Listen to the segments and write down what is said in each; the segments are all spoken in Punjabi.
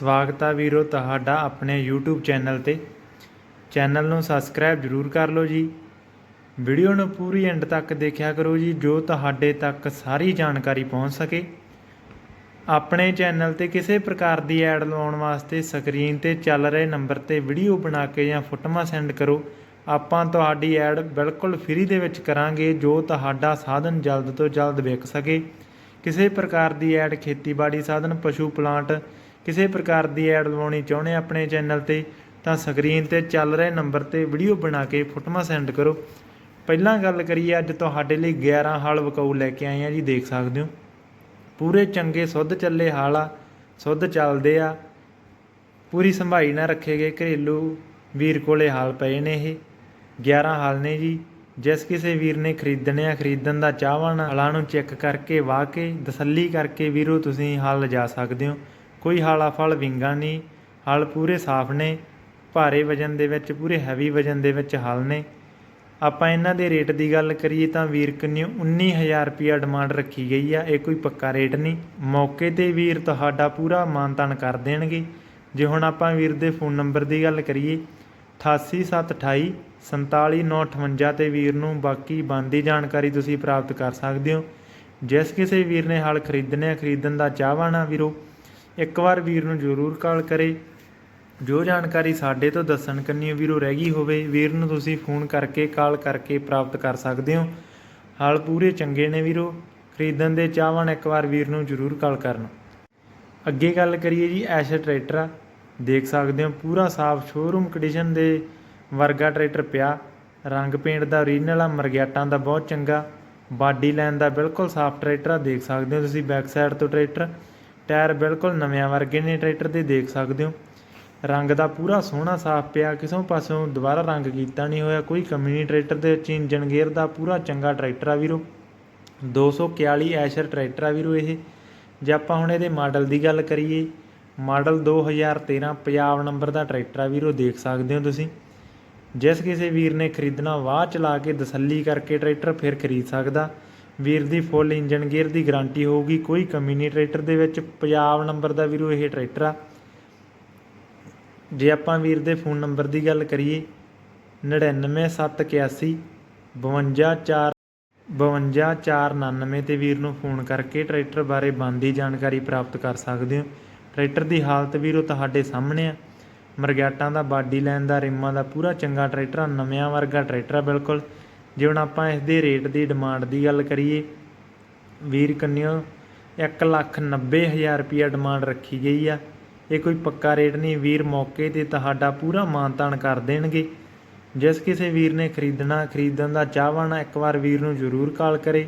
ਸਵਾਗਤ ਆ ਵੀਰੋ ਤੁਹਾਡਾ ਆਪਣੇ YouTube ਚੈਨਲ ਤੇ। ਚੈਨਲ ਨੂੰ ਸਬਸਕ੍ਰਾਈਬ ਜਰੂਰ ਕਰ ਲਓ ਜੀ। ਵੀਡੀਓ ਨੂੰ ਪੂਰੀ ਐਂਡ ਤੱਕ ਦੇਖਿਆ ਕਰੋ ਜੀ, ਜੋ ਤੁਹਾਡੇ ਤੱਕ ਸਾਰੀ ਜਾਣਕਾਰੀ ਪਹੁੰਚ ਸਕੇ। ਆਪਣੇ ਚੈਨਲ ਤੇ ਕਿਸੇ ਪ੍ਰਕਾਰ ਦੀ ਐਡ ਲਵਾਉਣ ਵਾਸਤੇ ਸਕਰੀਨ ਤੇ ਚੱਲ ਰਹੇ ਨੰਬਰ ਤੇ ਵੀਡੀਓ ਬਣਾ ਕੇ ਜਾਂ ਫੋਟੋਆਂ ਸੈਂਡ ਕਰੋ। ਆਪਾਂ ਤੁਹਾਡੀ ਐਡ ਬਿਲਕੁਲ ਫ੍ਰੀ ਦੇ ਵਿੱਚ ਕਰਾਂਗੇ, ਜੋ ਤੁਹਾਡਾ ਸਾਧਨ ਜਲਦ ਤੋਂ ਜਲਦ ਵਿਕ ਸਕੇ। ਕਿਸੇ ਪ੍ਰਕਾਰ ਦੀ ਐਡ ਖੇਤੀਬਾੜੀ ਸਾਧਨ, ਪਸ਼ੂ ਪਲਾਂਟ ਕਿਸੇ ਪ੍ਰਕਾਰ ਦੀ ਐਡ ਲਵਾਉਣੀ ਚਾਹੁੰਦੇ ਆਪਣੇ ਚੈਨਲ ਤੇ, ਤਾਂ ਸਕਰੀਨ ਤੇ ਚੱਲ ਰਹੇ ਨੰਬਰ ਤੇ ਵੀਡੀਓ ਬਣਾ ਕੇ ਫੋਟੋਆਂ ਸੈਂਡ ਕਰੋ। ਪਹਿਲਾਂ ਗੱਲ ਕਰੀਏ ਅੱਜ ਤੁਹਾਡੇ ਲਈ 11 ਹਾਲ ਵਕਾਊ ਲੈ ਕੇ ਆਏ ਆ ਜੀ, ਦੇਖ ਸਕਦੇ ਹੋ। ਪੂਰੇ ਚੰਗੇ, ਸੁੱਧ ਚੱਲੇ ਹਾਲ ਆ, ਸੁੱਧ ਚੱਲਦੇ ਆ। ਪੂਰੀ ਸੰਭਾਈ ਨਾਲ ਰੱਖੇ ਗਏ ਘਰੇਲੂ ਵੀਰ ਕੋਲੇ ਹਾਲ ਪਏ ਨੇ ਇਹ। 11 ਹਾਲ ਨੇ ਜੀ। ਜਿਸ ਕਿਸੇ ਵੀਰ ਨੇ ਖਰੀਦਣੇ ਆ, ਖਰੀਦਣ ਦਾ ਚਾਹਵਾਨ ਹਾਲਾਂ ਨੂੰ ਚੈੱਕ ਕਰਕੇ ਵਾਹ ਕੇ ਤਸੱਲੀ ਕਰਕੇ ਵੀਰੋ, ਤੁਸੀਂ ਹਾਲ ਲਿਜਾ ਸਕਦੇ ਹੋ। ਕੋਈ ਹਾਲਾ ਫਲ ਵਿੰਗਾ ਨਹੀਂ ਹਲ ਪੂਰੇ ਸਾਫ਼ ਨੇ, ਭਾਰੇ ਵਜਨ ਦੇ ਵਿੱਚ, ਪੂਰੇ ਹੈਵੀ ਵਜਨ ਦੇ ਵਿੱਚ ਹਲ ਨੇ। ਆਪਾਂ ਇਹਨਾਂ ਦੇ ਰੇਟ ਦੀ ਗੱਲ ਕਰੀਏ ਤਾਂ ਵੀਰ ਕੰਨਿਓ 19000 ਰੁਪਿਆ ਡਿਮਾਂਡ ਰੱਖੀ ਗਈ ਆ, ਇਹ ਕੋਈ ਪੱਕਾ ਰੇਟ ਨਹੀਂ ਮੌਕੇ ਤੇ ਵੀਰ ਤੁਹਾਡਾ ਪੂਰਾ ਮਾਨਤਾਨ ਕਰ ਦੇਣਗੇ। ਜੇ ਹੁਣ ਆਪਾਂ ਵੀਰ ਦੇ ਫੋਨ ਨੰਬਰ ਦੀ ਗੱਲ ਕਰੀਏ 88728 47958 ਤੇ ਵੀਰ ਨੂੰ ਬਾਕੀ ਬੰਦੀ ਜਾਣਕਾਰੀ ਤੁਸੀਂ ਪ੍ਰਾਪਤ ਕਰ ਸਕਦੇ ਹੋ। ਜਿਸ ਕਿਸੇ ਵੀਰ ਨੇ ਹਲ ਖਰੀਦਣੇ ਆ, ਖਰੀਦਣ ਦਾ ਚਾਹਵਾਨ ਵੀਰੋ। ਇੱਕ ਵਾਰ ਵੀਰ ਨੂੰ ਜ਼ਰੂਰ ਕਾਲ ਕਰੇ। ਜੋ ਜਾਣਕਾਰੀ ਸਾਡੇ ਤੋਂ ਦੱਸਣ ਕੰਨੀ ਵੀਰੋ ਰਹਿ ਗਈ ਹੋਵੇ, ਵੀਰ ਨੂੰ ਤੁਸੀਂ ਫੋਨ ਕਰਕੇ ਕਾਲ ਕਰਕੇ ਪ੍ਰਾਪਤ ਕਰ ਸਕਦੇ ਹੋ। ਹਾਲ ਪੂਰੇ ਚੰਗੇ ਨੇ ਵੀਰੋ। ਖਰੀਦਣ ਦੇ ਚਾਹਵਾਨ ਇੱਕ ਵਾਰ ਵੀਰ ਨੂੰ ਜ਼ਰੂਰ ਕਾਲ ਕਰਨ। ਅੱਗੇ ਗੱਲ ਕਰੀਏ ਜੀ, ਐਸ਼ ਟਰੈਕਟਰ ਆ। ਦੇਖ ਸਕਦੇ ਹੋ, ਪੂਰਾ ਸਾਫ਼ ਸ਼ੋਰੂਮ ਕੰਡੀਸ਼ਨ ਦੇ ਵਰਗਾ ਟਰੈਕਟਰ ਪਿਆ। ਰੰਗ ਪੇਂਟ ਦਾ ਓਰੀਜਨਲ ਆ, ਮਰਗਿਆਟਾਂ ਦਾ ਬਹੁਤ ਚੰਗਾ। ਬਾਡੀ ਲਾਈਨ ਦਾ ਬਿਲਕੁਲ ਸਾਫ਼ ਟਰੈਕਟਰ ਆ। ਦੇਖ ਸਕਦੇ ਹੋ ਤੁਸੀਂ ਬੈਕ ਸਾਈਡ ਤੋਂ ਟਰੈਕਟਰ। ਟਾਇਰ ਬਿਲਕੁਲ ਨਵਿਆਂ ਵਰਗੇ ਨੇ ਟਰੈਕਟਰ ਦੇ ਦੇਖ ਸਕਦੇ ਹੋ। ਰੰਗ ਦਾ ਪੂਰਾ ਸੋਹਣਾ ਸਾਫ਼ ਪਿਆ, ਕਿਸੇ ਪਾਸੋਂ ਦੁਬਾਰਾ ਰੰਗ ਕੀਤਾ ਨਹੀਂ ਹੋਇਆ, ਕੋਈ ਕਮੀ ਨਹੀਂ। ਟਰੈਕਟਰ ਦੇ ਵਿੱਚ ਇੰਜਨ ਗੇਅਰ ਦਾ ਪੂਰਾ ਚੰਗਾ ਟਰੈਕਟਰ ਆ ਵੀਰੋ। 241 ਐਸ਼ਰ ਟਰੈਕਟਰ ਆ ਵੀਰੋ ਇਹ। ਜੇ ਆਪਾਂ ਹੁਣ ਇਹਦੇ ਮਾਡਲ ਦੀ ਗੱਲ ਕਰੀਏ, ਮਾਡਲ 2013 ਪੰਜਾਬ ਨੰਬਰ ਦਾ ਟਰੈਕਟਰ ਆ ਵੀਰੋ, ਦੇਖ ਸਕਦੇ ਹੋ ਤੁਸੀਂ। ਜਿਸ ਕਿਸੇ ਵੀਰ ਨੇ ਖਰੀਦਣਾ, ਵਾਹ ਚਲਾ ਕੇ ਤਸੱਲੀ ਕਰਕੇ ਟਰੈਕਟਰ ਫਿਰ ਖਰੀਦ ਸਕਦਾ। ਵੀਰ ਦੀ ਫੁੱਲ ਇੰਜਨ ਗੇਅਰ ਦੀ ਗਾਰੰਟੀ ਹੋਊਗੀ, ਕੋਈ ਕਮੀ ਨਹੀਂ। ਟਰੈਕਟਰ ਦੇ ਵਿੱਚ ਪੰਜਾਬ ਨੰਬਰ ਦਾ ਵੀਰੋ ਇਹ ਟਰੈਕਟਰ ਆ। ਜੇ ਆਪਾਂ ਵੀਰ ਦੇ ਫੋਨ ਨੰਬਰ ਦੀ ਗੱਲ ਕਰੀਏ 99781 524 52499 ਤੇ ਵੀਰ ਨੂੰ ਫੋਨ ਕਰਕੇ ਟਰੈਕਟਰ ਬਾਰੇ ਬੰਦੀ ਜਾਣਕਾਰੀ ਪ੍ਰਾਪਤ ਕਰ ਸਕਦੇ ਹੋ। ਟਰੈਕਟਰ ਦੀ ਹਾਲਤ ਵੀਰੋ ਤੁਹਾਡੇ ਸਾਹਮਣੇ ਆ। ਮਰਗਿਆਟਾਂ ਦਾ, ਬਾਡੀ ਲਾਈਨ ਦਾ, ਰਿਮਾਂ ਦਾ ਪੂਰਾ ਚੰਗਾ ਟਰੈਕਟਰ ਆ। ਨਵਿਆਂ ਵਰਗਾ ਟਰੈਕਟਰ ਆ ਬਿਲਕੁਲ। ਜੇ ਹੁਣ ਆਪਾਂ ਇਸ ਦੇ ਰੇਟ ਦੀ ਡਿਮਾਂਡ ਦੀ ਗੱਲ ਕਰੀਏ, ਵੀਰ ਕੰਨਿਓ 190000 ਰੁਪਿਆ ਡਿਮਾਂਡ ਰੱਖੀ ਗਈ ਆ। ਇਹ ਕੋਈ ਪੱਕਾ ਰੇਟ ਨਹੀਂ, ਵੀਰ ਮੌਕੇ ਤੇ ਤੁਹਾਡਾ ਪੂਰਾ ਮਾਨਤਾਨ ਕਰ ਦੇਣਗੇ। ਜਿਸ ਕਿਸੇ ਵੀਰ ਨੇ ਖਰੀਦਣਾ, ਖਰੀਦਣ ਦਾ ਚਾਹਵਾਨ ਇੱਕ ਵਾਰ ਵੀਰ ਨੂੰ ਜ਼ਰੂਰ ਕਾਲ ਕਰੇ।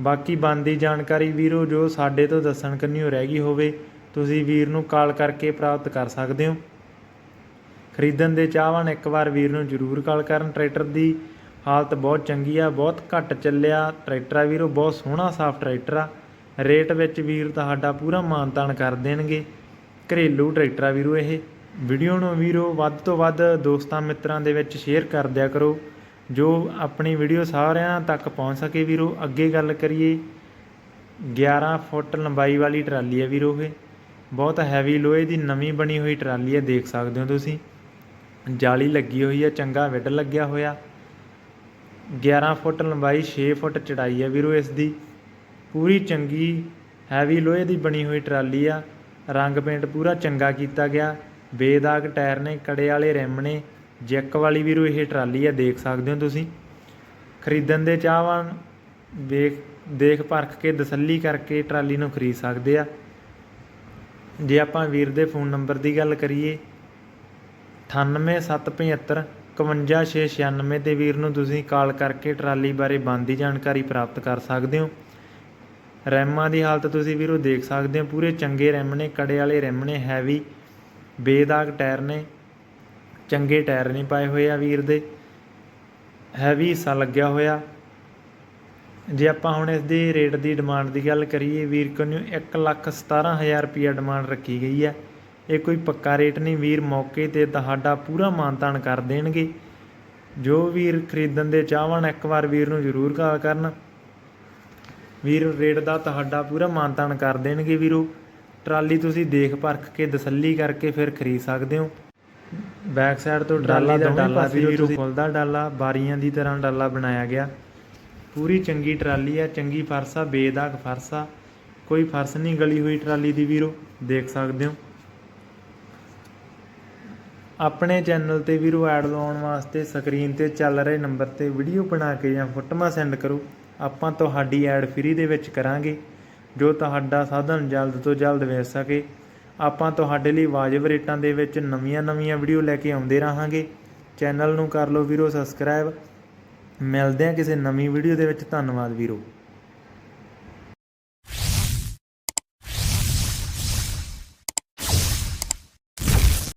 ਬਾਕੀ ਬੰਦੀ ਜਾਣਕਾਰੀ ਵੀਰੋ, ਜੋ ਸਾਡੇ ਤੋਂ ਦੱਸਣ ਕੰਨਿਓ ਰਹਿ ਗਈ ਹੋਵੇ, ਤੁਸੀਂ ਵੀਰ ਨੂੰ ਕਾਲ ਕਰਕੇ ਪ੍ਰਾਪਤ ਕਰ ਸਕਦੇ ਹੋ। ਖਰੀਦਣ ਦੇ ਚਾਹਵਾਨ ਇੱਕ ਵਾਰ ਵੀਰ ਨੂੰ ਜ਼ਰੂਰ ਕਾਲ ਕਰਨ ਟਰੈਕਟਰ ਦੀ। ਹਾਲਤ ਬਹੁਤ ਚੰਗੀ ਆ, ਬਹੁਤ ਘੱਟ ਚੱਲਿਆ। ਟਰੈਕਟਰ ਆ ਵੀਰੋ, ਬਹੁਤ ਸੋਹਣਾ, ਸਾਫ਼ ਟਰੈਕਟਰ ਆ। ਰੇਟ ਵਿੱਚ ਵੀਰ ਤੁਹਾਡਾ ਪੂਰਾ ਮਾਨਤਾਨ ਕਰ ਦੇਣਗੇ। ਘਰੇਲੂ ਟਰੈਕਟਰ ਆ ਵੀਰੋ ਇਹ। ਵੀਡੀਓ ਨੂੰ ਵੀਰੋ ਵੱਧ ਤੋਂ ਵੱਧ ਦੋਸਤਾਂ ਮਿੱਤਰਾਂ ਦੇ ਵਿੱਚ ਸ਼ੇਅਰ ਕਰ ਦਿਆ ਕਰੋ। ਜੋ ਆਪਣੀ ਵੀਡੀਓ ਸਾਰਿਆਂ ਤੱਕ ਪਹੁੰਚ ਸਕੇ ਵੀਰੋ, ਅੱਗੇ ਗੱਲ ਕਰੀਏ। 11 ਫੁੱਟ ਲੰਬਾਈ ਵਾਲੀ ਟਰਾਲੀ ਹੈ ਵੀਰੋ ਇਹ। ਬਹੁਤ ਹੈਵੀ ਲੋਹੇ ਦੀ ਨਵੀਂ ਬਣੀ ਹੋਈ ਟਰਾਲੀ ਹੈ ਦੇਖ ਸਕਦੇ ਹੋ ਤੁਸੀਂ। ਜਾਲੀ ਲੱਗੀ ਹੋਈ ਹੈ ਚੰਗਾ ਵਿੱਡ ਲੱਗਿਆ ਹੋਇਆ। 11 ਫੁੱਟ ਲੰਬਾਈ 6 ਫੁੱਟ ਚੜਾਈ ਹੈ ਵੀਰੋ ਇਸ ਦੀ। ਪੂਰੀ ਚੰਗੀ ਹੈਵੀ ਲੋਹੇ ਦੀ ਬਣੀ ਹੋਈ ਟਰਾਲੀ ਆ। ਰੰਗ ਪੇਂਟ ਪੂਰਾ ਚੰਗਾ ਕੀਤਾ ਗਿਆ। ਬੇਦਾਗ ਟਾਇਰ ਨੇ, ਕੜੇ ਵਾਲੇ ਰਿਮ ਨੇ, ਜੈਕ ਵਾਲੀ ਵੀਰੋ ਇਹ ਟਰਾਲੀ ਆ, ਦੇਖ ਸਕਦੇ ਹੋ ਤੁਸੀਂ। ਖਰੀਦਣ ਦੇ ਚਾਹਵਾਨ ਵੇਖ, ਦੇਖ ਪਰਖ ਕੇ ਤਸੱਲੀ ਕਰਕੇ ਟਰਾਲੀ ਨੂੰ ਖਰੀਦ ਸਕਦੇ ਆ। ਜੇ ਆਪਾਂ ਵੀਰ ਦੇ ਫੋਨ ਨੰਬਰ ਦੀ ਗੱਲ ਕਰੀਏ 98775 51696 ਤੇ ਵੀਰ ਨੂੰ ਤੁਸੀਂ ਕਾਲ ਕਰਕੇ ਟਰਾਲੀ ਬਾਰੇ ਬਣਦੀ ਜਾਣਕਾਰੀ ਪ੍ਰਾਪਤ ਕਰ ਸਕਦੇ ਹੋ। ਰੈਮਾਂ ਦੀ ਹਾਲਤ ਤੁਸੀਂ ਵੀਰੋ ਦੇਖ ਸਕਦੇ ਹੋ। ਪੂਰੇ ਚੰਗੇ ਰੈਮ ਨੇ ਕੜੇ ਵਾਲੇ ਰੈਮ ਨੇ ਹੈਵੀ, ਬੇਦਾਗ ਟਾਇਰ ਨੇ, ਚੰਗੇ ਟਾਇਰ ਨਹੀਂ ਪਾਏ ਹੋਏ ਆ ਵੀਰ ਦੇ। ਹੈਵੀ ਹਿੱਸਾ ਲੱਗਿਆ ਹੋਇਆ। ਜੇ ਆਪਾਂ ਹੁਣ ਇਸ ਦੇ ਰੇਟ ਦੀ ਡਿਮਾਂਡ ਦੀ ਗੱਲ ਕਰੀਏ, ਵੀਰ ਕੋਲ 117000 ਰੁਪਿਆ ਡਿਮਾਂਡ ਰੱਖੀ ਗਈ ਹੈ। ਇਹ ਕੋਈ ਪੱਕਾ ਰੇਟ ਨਹੀਂ। ਵੀਰ ਮੌਕੇ ਤੇ ਤੁਹਾਡਾ ਪੂਰਾ ਮਾਨਤਾਨ ਕਰ ਦੇਣਗੇ। ਜੋ ਵੀਰ ਖਰੀਦਣ ਦੇ ਚਾਹਵਣ ਇੱਕ ਵਾਰ ਵੀਰ ਨੂੰ ਜ਼ਰੂਰ ਕਾਲ ਕਰਨ। ਵੀਰ ਰੇਟ ਦਾ ਤੁਹਾਡਾ ਪੂਰਾ ਮਾਨਤਾਨ ਕਰ ਦੇਣਗੇ ਵੀਰੋ। ਟਰਾਲੀ ਤੁਸੀਂ ਦੇਖ ਪਰਖ ਕੇ ਤਸੱਲੀ ਕਰਕੇ ਫਿਰ ਖਰੀਦ ਸਕਦੇ ਹੋ। ਬੈਕ ਸਾਈਡ ਤੋਂ ਟਰਾਲੀ ਦਾ ਡਾਲਾ ਵੀਰੋ ਤੁਸੀਂ- ਖੁੱਲਦਾ ਡਾਲਾ ਬਾਰੀਆਂ ਦੀ ਤਰ੍ਹਾਂ ਡਾਲਾ ਬਣਾਇਆ ਗਿਆ। ਪੂਰੀ ਚੰਗੀ ਟਰਾਲੀ ਆ ਚੰਗੀ ਫਰਸ਼ ਬੇਦਾਗ ਫਰਸ਼ ਕੋਈ ਫਰਸ਼ ਨਹੀਂ ਗਲੀ ਹੋਈ ਟਰਾਲੀ ਦੀ ਵੀਰੋ ਦੇਖ ਸਕਦੇ ਹੋ। ਆਪਣੇ ਚੈਨਲ ਤੇ ਵੀਰੋ ਐਡ ਲਵਾਉਣ ਵਾਸਤੇ ਸਕਰੀਨ ਤੇ ਚੱਲ ਰਹੇ ਨੰਬਰ ਤੇ ਵੀਡੀਓ ਬਣਾ ਕੇ ਜਾਂ ਫੋਟੋਆਂ ਸੈਂਡ ਕਰੋ। ਆਪਾਂ ਤੁਹਾਡੀ ਐਡ ਫ੍ਰੀ ਦੇ ਵਿੱਚ ਕਰਾਂਗੇ। ਜੋ ਤੁਹਾਡਾ ਸਾਧਨ ਜਲਦ ਤੋਂ ਜਲਦ ਵੇਚ ਸਕੇ। ਆਪਾਂ ਤੁਹਾਡੇ ਲਈ ਵਾਜਬ ਰੇਟਾਂ ਦੇ ਵਿੱਚ ਨਵੀਆਂ-ਨਵੀਆਂ ਵੀਡੀਓ ਲੈ ਕੇ ਆਉਂਦੇ ਰਹਾਂਗੇ। ਚੈਨਲ ਨੂੰ ਕਰ ਲਓ ਵੀਰੋ ਸਬਸਕ੍ਰਾਈਬ। ਮਿਲਦੇ ਹਾਂ ਕਿਸੇ ਨਵੀਂ ਵੀਡੀਓ ਦੇ ਵਿੱਚ। ਧੰਨਵਾਦ ਵੀਰੋ।